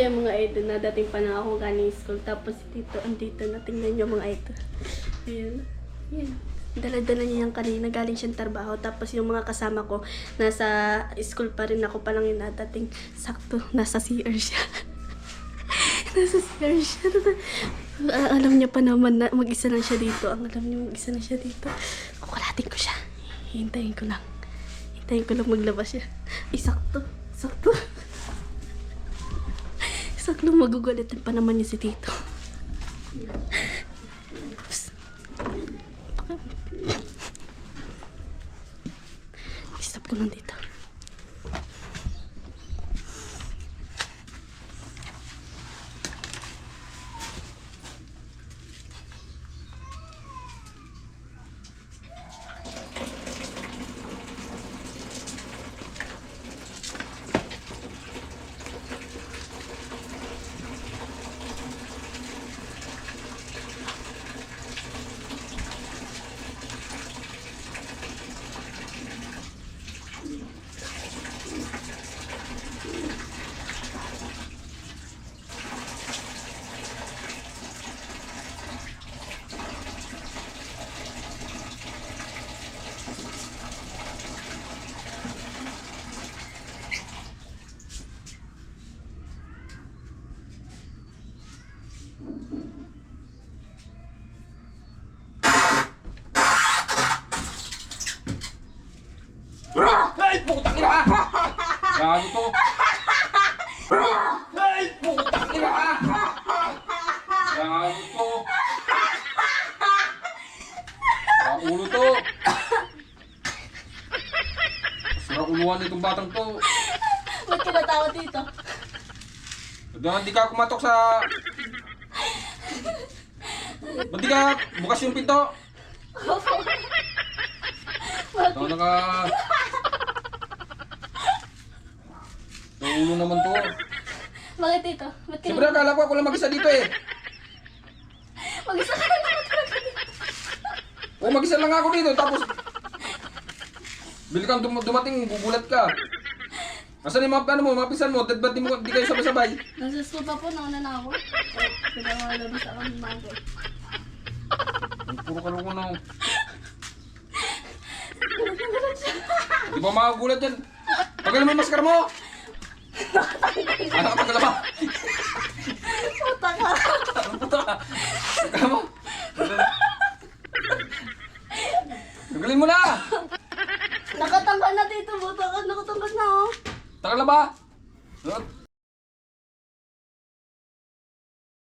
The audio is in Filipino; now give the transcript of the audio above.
ito, nadating pa na ako galing school. Tapos dito, andito na, tingnan niyo mga ito. Ayan. Ayan. Dala-dala niya yan kanina, galing siyang trabaho. Tapos yung mga kasama ko, nasa school pa rin ako pa lang yung nadating. Sakto, nasa CR siya. nasa CR siya. Ah, alam niya pa naman na mag-isa lang siya dito. Ang alam niya mag-isa lang siya dito. Kukulatin ko siya. Hintayin ko lang. Hintayin ko lang maglabas siya. Ay, sakto. Sakto. Sakto magugalitan pa naman niya si Tito. Stop ko lang dito. Ay, putang ina! Gago to. Ay, putang ina! Gago to. Sira ulo to. Sira uluhan itong batang to. Ba't ka natawa dito? Doon, hindi ka kumatok sa... Ba't di ka bukas yung pinto? Doon naka... Sa ulo naman to. Bakit dito? Ba't ka Siyempre, akala ko ako lang mag-isa dito eh. Mag-isa ka na naman talaga dito. O mag-isa lang ako dito, tapos... Bili kang dum- dumating, gugulat ka. Asan yung mga, ano mo, mga pisan mo, ba't ba't di, mo, di kayo sabay-sabay? Nasa school pa po, nauna na ako. Pinamalabas ako ng mago. Ang Puro ka lang ano. Di ba makagulat yan? Tagal mo yung maskara mo! Ano ka tagal ba? Puta ka! Ano puto ka? Mo? Tagalin mo na! Nakatanggal na dito, buta ka. Nakatanggal na oh. Tagal na ba?